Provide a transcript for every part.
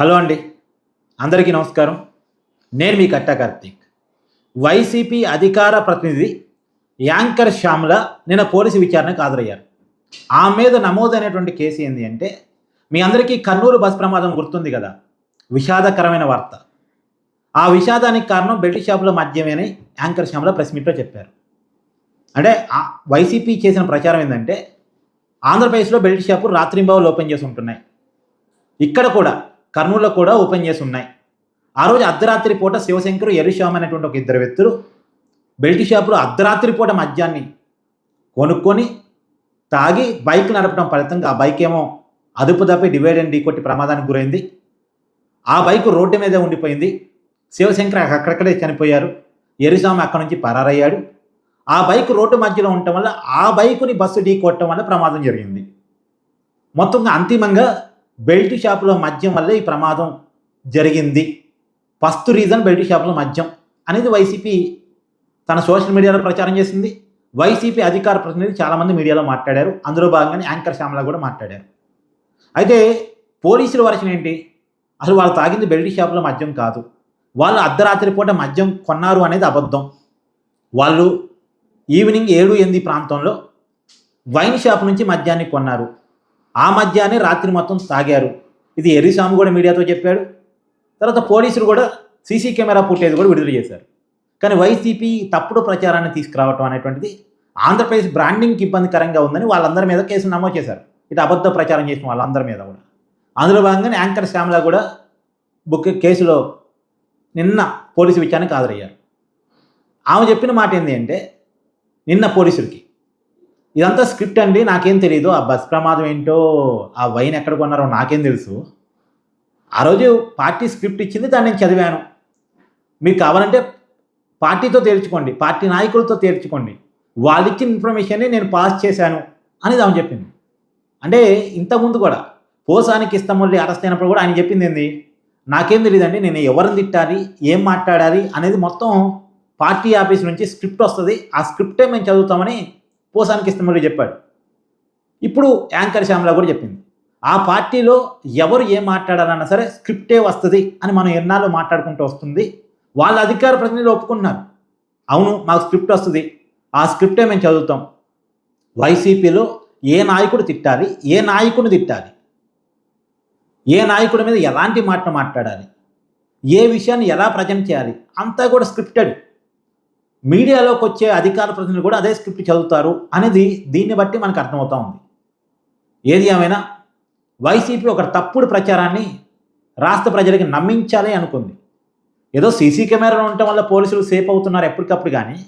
Hello అండి. అందరికీ నమస్కారం. నేను మీ కట్టా కార్తీక్. వైసీపీ అధికార ప్రతినిధి యాంకర్ శ్యామ్ల నిన్న పోలీసు విచారణకు హాజరయ్యారు. ఆమె మీద నమోదైనటువంటి కేసు ఏంటి అంటే మీ అందరికీ కర్నూలు బస్ ప్రమాదం గుర్తుంది కదా? విషాదకరమైన వార్త. ఆ విషాదానికి కారణం బెల్ట్ షాపుల మద్యమేని యాంకర్ శ్యామ్ల ప్రెస్ మీట్లో చెప్పారు. అంటే ఆ- వైసీపీ చేసిన ప్రచారం ఏంటంటే ఆంధ్రప్రదేశ్లో బెల్ట్ షాపు రాత్రింబావులు ఓపెన్ చేసి ఉంటున్నాయి. ఇక్కడ కూడా కర్నూలులో కూడా ఓపెన్ చేసి ఉన్నాయి. ఆ రోజు అర్ధరాత్రి పూట శివశంకర్ ఎరుశ్యామ్ అనేటువంటి ఒక ఇద్దరు వ్యక్తులు బెల్ట్ షాపులో అర్ధరాత్రి పూట మద్యాన్ని కొనుక్కొని తాగి బైక్ నడపడం ఫలితంగా ఆ బైక్ ఏమో అదుపు తప్పి డివైడ్ అండ్ ఢీకొట్టి ప్రమాదానికి గురైంది. ఆ బైక్ రోడ్డు మీదే ఉండిపోయింది. శివశంకర్ అక్కడక్కడే చనిపోయారు. ఎరుస్వామి అక్కడి నుంచి పరారయ్యాడు. ఆ బైక్ రోడ్డు మధ్యలో ఉండటం వల్ల ఆ బైకుని బస్సు ఢీ కొట్టడం వల్ల ప్రమాదం జరిగింది. మొత్తంగా అంతిమంగా బెల్ట్ షాపులో మద్యం వల్లే ఈ ప్రమాదం జరిగింది. ఫస్ట్ రీజన్ బెల్ట్ షాపులో మద్యం అనేది వైసీపీ తన సోషల్ మీడియాలో ప్రచారం చేసింది. వైసీపీ అధికార ప్రతినిధి చాలామంది మీడియాలో మాట్లాడారు. అందులో భాగంగానే యాంకర్ శ్యామల కూడా మాట్లాడారు. అయితే పోలీసుల వర్షన్ ఏంటి? అసలు వాళ్ళు తాగింది బెల్ట్ షాపులో మద్యం కాదు. వాళ్ళు అర్ధరాత్రి పూట మద్యం కొన్నారు అనేది అబద్ధం. వాళ్ళు ఈవినింగ్ ఏడు ఎనిమిది ప్రాంతంలో వైన్ షాప్ నుంచి మద్యాన్ని కొన్నారు. ఆ మధ్యాహ్నే రాత్రి మొత్తం తాగారు. ఇది ఎర్రిస్వామి కూడా మీడియాతో చెప్పాడు. తర్వాత పోలీసులు కూడా సీసీ కెమెరా ఫుటేజ్ కూడా విడుదల చేశారు. కానీ వైసీపీ తప్పుడు ప్రచారాన్ని తీసుకురావటం అనేటువంటిది ఆంధ్రప్రదేశ్ బ్రాండింగ్కి ఇబ్బందికరంగా ఉందని వాళ్ళందరి మీద కేసులు నమోదు చేశారు. ఇది అబద్ధ ప్రచారం చేసిన వాళ్ళందరి మీద కూడా. అందులో భాగంగానే యాంకర్ శ్యామల కూడా బుక్ కేసులో నిన్న పోలీసు విచారణకు హాజరయ్యారు. ఆమె చెప్పిన మాట ఏంటి అంటే నిన్న పోలీసులకి ఇదంతా స్క్రిప్ట్ అండి నాకేం తెలియదు ఆ బస్ ప్రమాదం ఏంటో ఆ వైన్ ఎక్కడ కొన్నారో నాకేం తెలుసు. ఆ రోజు పార్టీ స్క్రిప్ట్ ఇచ్చింది దాన్ని నేను చదివాను. మీకు కావాలంటే పార్టీతో తేల్చుకోండి పార్టీ నాయకులతో తేల్చుకోండి. వాళ్ళు ఇచ్చిన ఇన్ఫర్మేషన్ని నేను పాస్ చేశాను అనేది ఆమె చెప్పింది. అంటే ఇంతకుముందు కూడా పోసానికి ఇస్తామల్లి అరెస్ట్ అయినప్పుడు కూడా ఆయన చెప్పింది ఏంది? నాకేం తెలియదండి నేను ఎవరిని తిట్టాలి ఏం మాట్లాడాలి అనేది మొత్తం పార్టీ ఆఫీస్ నుంచి స్క్రిప్ట్ వస్తుంది. ఆ స్క్రిప్టే మేము చదువుతామని పోసానికి ఇష్టమల్లి చెప్పాడు. ఇప్పుడు యాంకర్ శ్యామల కూడా చెప్పింది. ఆ పార్టీలో ఎవరు ఏం మాట్లాడాలన్నా సరే స్క్రిప్టే వస్తుంది అని మనం ఎన్నాళ్ళు మాట్లాడుకుంటూ వస్తుంది. వాళ్ళ అధికార ప్రతినిధులు ఒప్పుకున్నారు అవును మాకు స్క్రిప్ట్ వస్తుంది. ఆ స్క్రిప్టే మేము చదువుతాం. వైసీపీలో ఏ నాయకుడు తిట్టాలి ఏ నాయకుడిని తిట్టాలి ఏ నాయకుడి మీద ఎలాంటి మాట మాట్లాడాలి ఏ విషయాన్ని ఎలా ప్రజెంట్ చేయాలి అంతా కూడా స్క్రిప్టెడ్. మీడియాలోకి వచ్చే అధికార ప్రతినిధులు కూడా అదే స్క్రిప్ట్ చదువుతారు అనేది దీన్ని బట్టి మనకు అర్థమవుతా ఉంది. ఏది ఏమైనా వైసీపీ ఒక తప్పుడు ప్రచారాన్ని రాష్ట్ర ప్రజలకి నమ్మించాలి అనుకుంది. ఏదో సీసీ కెమెరాలు ఉండటం వల్ల పోలీసులు సేఫ్ అవుతున్నారు ఎప్పటికప్పుడు కానీ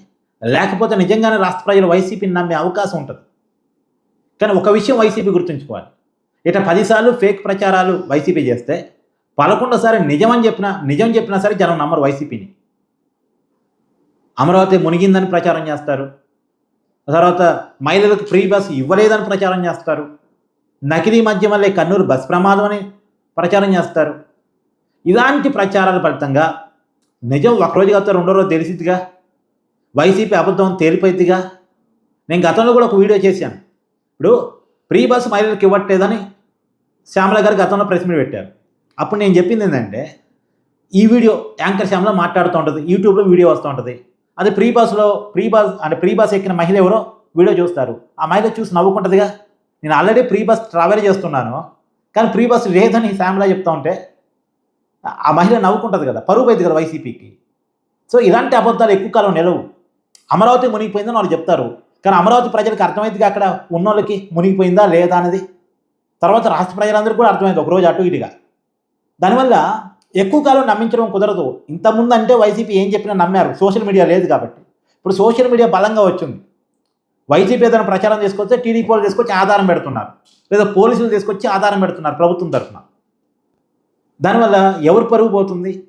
లేకపోతే నిజంగానే రాష్ట్ర ప్రజలు వైసీపీని నమ్మే అవకాశం ఉంటుంది. కానీ ఒక విషయం వైసీపీ గుర్తుంచుకోవాలి. ఇట పదిసార్లు ఫేక్ ప్రచారాలు వైసీపీ చేస్తే పదకొండోసారి నిజమని చెప్పినా నిజం చెప్పినా సరే జనం నమ్మరు వైసీపీని. అమరావతి మునిగిందని ప్రచారం చేస్తారు. తర్వాత మహిళలకు ఫ్రీ బస్సు ఇవ్వలేదని ప్రచారం చేస్తారు. నకిలీ మధ్య మళ్ళీ కన్నూరు బస్ ప్రమాదం అని ప్రచారం చేస్తారు. ఇలాంటి ప్రచారాల ఫలితంగా నిజం ఒకరోజు కాదు రెండో రోజు తెలిసిద్దిగా. వైసీపీ అబద్ధం తేలిపోయిద్దిగా. నేను గతంలో కూడా ఒక వీడియో చేశాను. ఇప్పుడు ఫ్రీ బస్ మహిళలకు ఇవ్వట్లేదని శ్యామల గారు గతంలో ప్రెస్ మీట్ పెట్టారు. అప్పుడు నేను చెప్పింది ఏంటంటే ఈ వీడియో యాంకర్ శ్యామల మాట్లాడుతూ ఉంటుంది యూట్యూబ్లో వీడియో వస్తూ ఉంటుంది. అది ప్రీ బస్లో ప్రీ బస్ అంటే ప్రీ బస్ ఎక్కిన మహిళ ఎవరో వీడియో చూస్తారు. ఆ మహిళ చూసి నవ్వుకుంటుందిగా. నేను ఆల్రెడీ ప్రీ బస్ ట్రావెల్ చేస్తున్నాను. కానీ ప్రీ బస్ లేదని శ్యామల చెప్తా ఉంటే ఆ మహిళ నవ్వుకుంటుంది కదా. పరువు పోయింది కదా వైసీపీకి. సో ఇలాంటి అబద్ధాలు ఎక్కువ కాలం నిలవు. అమరావతి మునిగిపోయిందని వాళ్ళు చెప్తారు. కానీ అమరావతి ప్రజలకు అర్థమైందిగా అక్కడ ఉన్నోళ్ళకి మునిగిపోయిందా లేదా అనేది. తర్వాత రాష్ట్ర ప్రజలందరికీ కూడా అర్థమైంది ఒకరోజు అటు ఇటుగా. దానివల్ల ఎక్కువ కాలం నమ్మించడం కుదరదు. ఇంతకుముందు అంటే వైసీపీ ఏం చెప్పినా నమ్మారు. సోషల్ మీడియా లేదు కాబట్టి. ఇప్పుడు సోషల్ మీడియా బలంగా వచ్చింది. వైసీపీ ఏదైనా ప్రచారం తీసుకొస్తే టీడీపీ వాళ్ళు తీసుకొచ్చి ఆధారం పెడుతున్నారు. లేదా పోలీసులు తీసుకొచ్చి ఆధారం పెడుతున్నారు ప్రభుత్వం తరఫున. దానివల్ల ఎవరు పరుగు పోతుంది?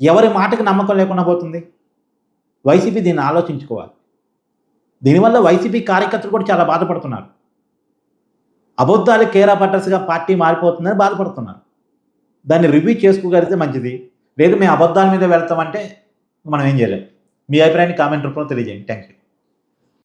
ఎవరి మాటకి నమ్మకం లేకుండా పోతుంది? వైసీపీ దీన్ని ఆలోచించుకోవాలి. దీనివల్ల వైసీపీ కార్యకర్తలు కూడా చాలా బాధపడుతున్నారు. అబద్ధాలు కేరా పట్టర్స్గా పార్టీ మారిపోతుందని బాధపడుతున్నారు. దాన్ని రివ్యూ చేసుకోగలిగితే మంచిది. లేదు మేము అబద్ధాల మీద వెళ్తామంటే మనం ఏం చేయలేం. మీ అభిప్రాయాన్ని కామెంట్ రూపంలో తెలియజేయండి. Thank you